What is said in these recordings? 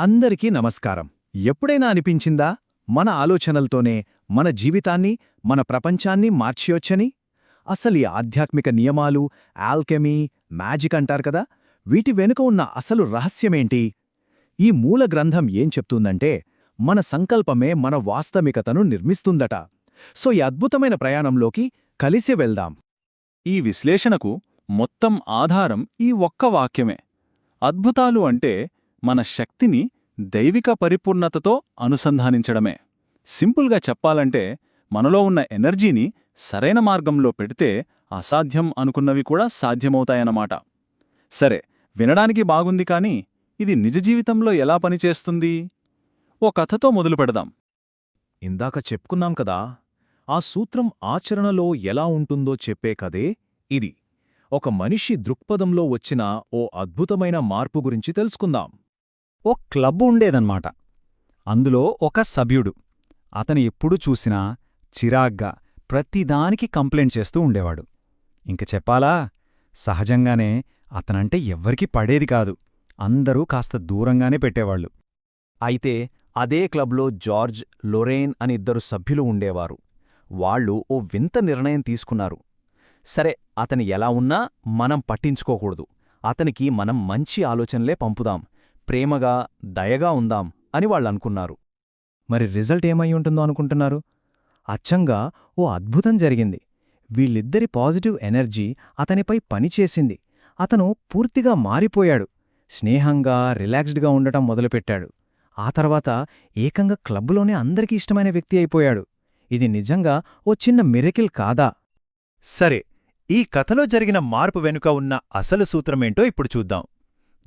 అందరికీ నమస్కారం. ఎప్పుడైనా అనిపించిందా? మన ఆలోచనలతోనే మన జీవితాన్ని మన ప్రపంచాన్ని మార్చియొచ్చని? అసలు ఈ ఆధ్యాత్మిక నియమాలు ఆల్కెమీ మ్యాజిక్ అంటారు కదా? వీటి వెనుక ఉన్న అసలు రహస్యమేంటి? ఈ మూల గ్రంథం ఏం చెప్తుందంటే మన సంకల్పమే మన వాస్తవికతను నిర్మిస్తుందట. సో ఈ అద్భుతమైన ప్రయాణంలోకి కలిసి వెళ్దాం. ఈ విశ్లేషణకు మొత్తం ఆధారం ఈ ఒక్క వాక్యమే. అద్భుతాలు అంటే మన శక్తిని దైవిక పరిపూర్ణతతో అనుసంధానించడమే. సింపుల్గా చెప్పాలంటే మనలో ఉన్న ఎనర్జీని సరైన మార్గంలో పెడితే అసాధ్యం అనుకున్నవి కూడా సాధ్యమవుతాయన్నమాట. సరే వినడానికి బాగుంది కాని ఇది నిజ జీవితంలో ఎలా పనిచేస్తుంది? ఓ కథతో మొదలు పెడదాం. ఇందాక చెప్పుకున్నాం కదా ఆ సూత్రం ఆచరణలో ఎలా ఉంటుందో చెప్పే కదే ఇది. ఒక మనిషి దృక్పథంలో వచ్చిన ఓ అద్భుతమైన మార్పు గురించి తెలుసుకుందాం. ఓ క్లబ్ ఉండేదన్నమాట. అందులో ఒక సభ్యుడు. అతను ఎప్పుడు చూసినా చిరాగ్గా ప్రతిదానికి కంప్లైంట్ చేస్తూ ఉండేవాడు. ఇంక చెప్పాలా? సహజంగానే అతనంటే ఎవ్వరికీ పడేది కాదు. అందరూ కాస్త దూరంగానే పెట్టేవాళ్ళు అయితే అదే క్లబ్లో జార్జ్ లొరేన్ అని ఇద్దరు సభ్యులు ఉండేవారు. వాళ్ళు ఓ వింత నిర్ణయం తీసుకున్నారు. సరే అతని ఎలా ఉన్నా మనం పట్టించుకోకూడదు. అతనికి మనం మంచి ఆలోచనలే పంపుదాం. ప్రేమగా దయగా ఉందాం అని వాళ్ళనుకున్నారు. మరి రిజల్ట్ ఏమై ఉంటుందో అనుకుంటున్నారు? అచ్చంగా ఓ అద్భుతం జరిగింది. వీళ్ళిద్దరి పాజిటివ్ ఎనర్జీ అతనిపై పనిచేసింది అతను పూర్తిగా మారిపోయాడు. స్నేహంగా రిలాక్స్డ్గా ఉండటం మొదలుపెట్టాడు. ఆ తర్వాత ఏకంగా క్లబ్బులోనే అందరికీ ఇష్టమైన వ్యక్తి అయిపోయాడు. ఇది నిజంగా ఓ చిన్న మిరకిల్ కాదా? సరే ఈ కథలో జరిగిన మార్పు వెనుక ఉన్న అసలు సూత్రమేంటో ఇప్పుడు చూద్దాం.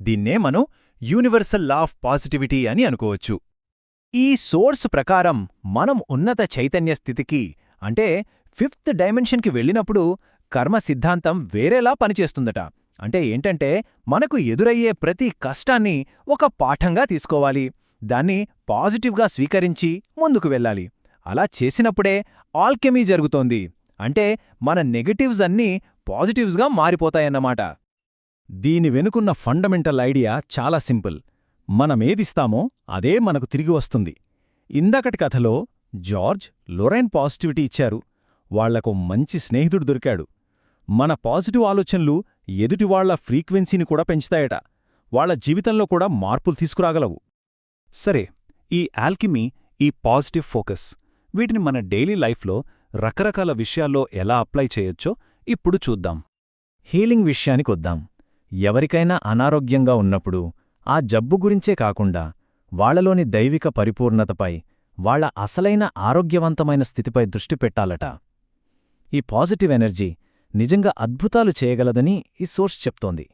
దీన్నే మనం యూనివర్సల్ లా ఆఫ్ పాజిటివిటీ అని అనుకోవచ్చు. ఈ సోర్స్ ప్రకారం మనం ఉన్నత చైతన్య స్థితికి అంటే ఫిఫ్త్ డైమెన్షన్కి వెళ్ళినప్పుడు కర్మ సిద్ధాంతం వేరేలా పనిచేస్తుందట. అంటే ఏంటంటే మనకు ఎదురయ్యే ప్రతి కష్టాన్ని ఒక పాఠంగా తీసుకోవాలి. దాన్ని పాజిటివ్గా స్వీకరించి ముందుకు వెళ్ళాలి. అలా చేసినప్పుడే ఆల్కెమీ జరుగుతోంది. అంటే మన నెగటివ్స్ అన్నీ పాజిటివ్స్గా మారిపోతాయన్నమాట. దీని వెనుకున్న ఫండమెంటల్ ఐడియా చాలా సింపుల్. మనమేదిస్తామో అదే మనకు తిరిగి వస్తుంది. ఇందాకటి కథలో జార్జ్ లొరైన్ పాజిటివిటీ ఇచ్చారు. వాళ్ళకు మంచి స్నేహితుడు దొరికాడు. మన పాజిటివ్ ఆలోచనలు ఎదుటివాళ్ళ ఫ్రీక్వెన్సీని కూడా పెంచుతాయట. వాళ్ళ జీవితంలో కూడా మార్పులు తీసుకురాగలవు. సరే ఈ ఆల్కిమీ ఈ పాజిటివ్ ఫోకస్ వీటిని మన డైలీ లైఫ్లో రకరకాల విషయాల్లో ఎలా అప్లై చేయొచ్చో ఇప్పుడు చూద్దాం. హీలింగ్ విషయానికొద్దాం. ఎవరికైనా అనారోగ్యంగా ఉన్నప్పుడు ఆ జబ్బు గురించే కాకుండా వాళ్ళలోని దైవిక పరిపూర్ణతపై వాళ్ళ అసలైన ఆరోగ్యవంతమైన స్థితిపై దృష్టి పెట్టాలట. ఈ పాజిటివ్ ఎనర్జీ నిజంగా అద్భుతాలు చేయగలదని ఈ సోర్స్ చెప్తోంది.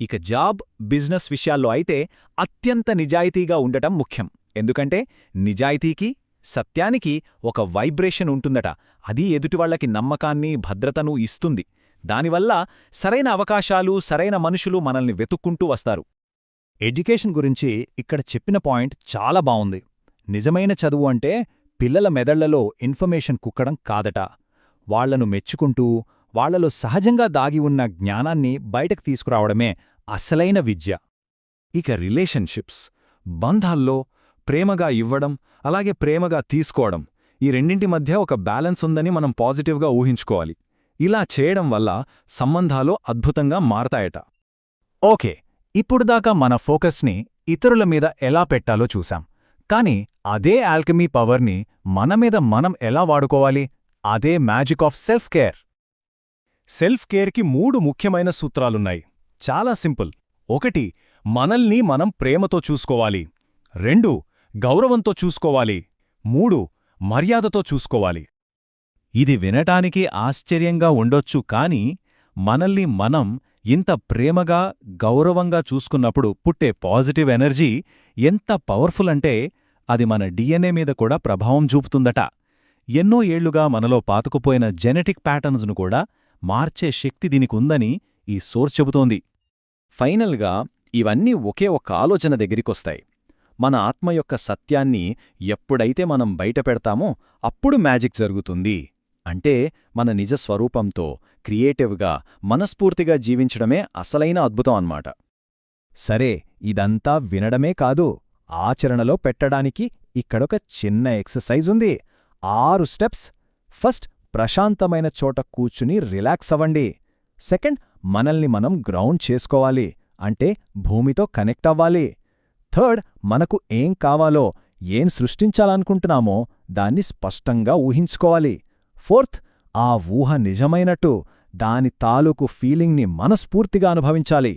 ఇక జాబ్ బిజినెస్ విషయాల్లో అయితే అత్యంత నిజాయితీగా ఉండటం ముఖ్యం. ఎందుకంటే నిజాయితీకి సత్యానికి ఒక వైబ్రేషన్ ఉంటుందట. అది ఎదుటివాళ్ళకి నమ్మకాన్ని భద్రతను ఇస్తుంది. దానివల్ల సరైన అవకాశాలు సరైన మనుషులు మనల్ని వెతుక్కుంటూ వస్తారు. ఎడ్యుకేషన్ గురించి ఇక్కడ చెప్పిన పాయింట్ చాలా బావుంది. నిజమైన చదువు అంటే పిల్లల మెదళ్ళలో ఇన్ఫర్మేషన్ కుక్కడం కాదట. వాళ్ళను మెచ్చుకుంటూ వాళ్ళలో సహజంగా దాగి ఉన్న జ్ఞానాన్ని బయటకు తీసుకురావడమే అసలైన విద్య. ఇక రిలేషన్షిప్స్. బంధాల్లో ప్రేమగా ఇవ్వడం అలాగే ప్రేమగా తీసుకోవడం ఈ రెండింటి మధ్య ఒక బ్యాలెన్స్ ఉందని మనం పాజిటివ్గా ఊహించుకోవాలి. ఇలా చేయడం వల్ల సంబంధాలు అద్భుతంగా మారతాయట. ఓకే ఇప్పుడుదాకా మన ఫోకస్ని ఇతరుల మీద ఎలా పెట్టాలో చూశాం. కాని అదే ఆల్కమీ పవర్ని మన మీద మనం ఎలా వాడుకోవాలి? అదే magic of self care self కేర్కి మూడు ముఖ్యమైన సూత్రాలున్నాయి. చాలా సింపుల్. ఒకటి మనల్ని మనం ప్రేమతో చూసుకోవాలి. రెండు గౌరవంతో చూసుకోవాలి. మూడు మర్యాదతో చూసుకోవాలి. ఇది వినటానికి ఆశ్చర్యంగా ఉండొచ్చు కాని మనల్ని మనం ఇంత ప్రేమగా గౌరవంగా చూసుకున్నప్పుడు పుట్టే పాజిటివ్ ఎనర్జీ ఎంత పవర్ఫుల్ అంటే అది మన డిఎన్ఏ మీద కూడా ప్రభావం చూపుతుందట. ఎన్నో ఏళ్ళుగా మనలో పాతుకుపోయిన జెనెటిక్ ప్యాటర్న్స్ను కూడా మార్చే శక్తి దీనికుందని ఈ సోర్స్ చెబుతోంది. ఫైనల్గా ఇవన్నీ ఒకే ఒక్క ఆలోచన దగ్గరికొస్తాయి. మన ఆత్మ యొక్క సత్యాన్ని ఎప్పుడైతే మనం బయటపెడతామో అప్పుడు మ్యాజిక్ జరుగుతుంది. అంటే మన నిజ స్వరూపంతో క్రియేటివ్గా మనస్ఫూర్తిగా జీవించడమే అసలైన అద్భుతం అన్నమాట. సరే ఇదంతా వినడమే కాదు ఆచరణలో పెట్టడానికి ఇక్కడొక చిన్న ఎక్సర్సైజ్ ఉంది. ఆరు స్టెప్స్. ఫస్ట్ ప్రశాంతమైన చోట కూర్చుని రిలాక్స్ అవ్వండి. సెకండ్ మనల్ని మనం గ్రౌండ్ చేసుకోవాలి అంటే భూమితో కనెక్ట్ అవ్వాలి. థర్డ్ మనకు ఏం కావాలో ఏం సృష్టించాలనుకుంటున్నామో దాన్ని స్పష్టంగా ఊహించుకోవాలి. ఫోర్త్ ఆ ఊహ నిజమైనట్టు దాని తాలూకు ఫీలింగ్ని మనస్ఫూర్తిగా అనుభవించాలి.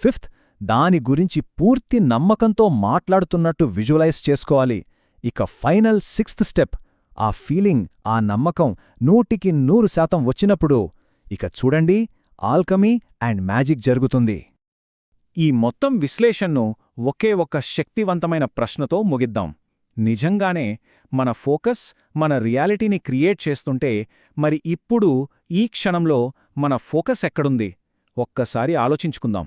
ఫిఫ్త్ దాని గురించి పూర్తి నమ్మకంతో మాట్లాడుతున్నట్టు విజువలైజ్ చేసుకోవాలి. ఇక ఫైనల్ సిక్స్త్ స్టెప్ ఆ ఫీలింగ్ ఆ నమ్మకం నూటికి నూరు శాతం వచ్చినప్పుడు ఇక చూడండి ఆల్కమీ అండ్ మ్యాజిక్ జరుగుతుంది. ఈ మొత్తం విశ్లేషణను ఒకే ఒక్క శక్తివంతమైన ప్రశ్నతో ముగిద్దాం. నిజంగానే మన ఫోకస్ మన రియాలిటీని క్రియేట్ చేస్తుంటే మరి ఇప్పుడు ఈ క్షణంలో మన ఫోకస్ ఎక్కడుంది? ఒక్కసారి ఆలోచించుకుందాం.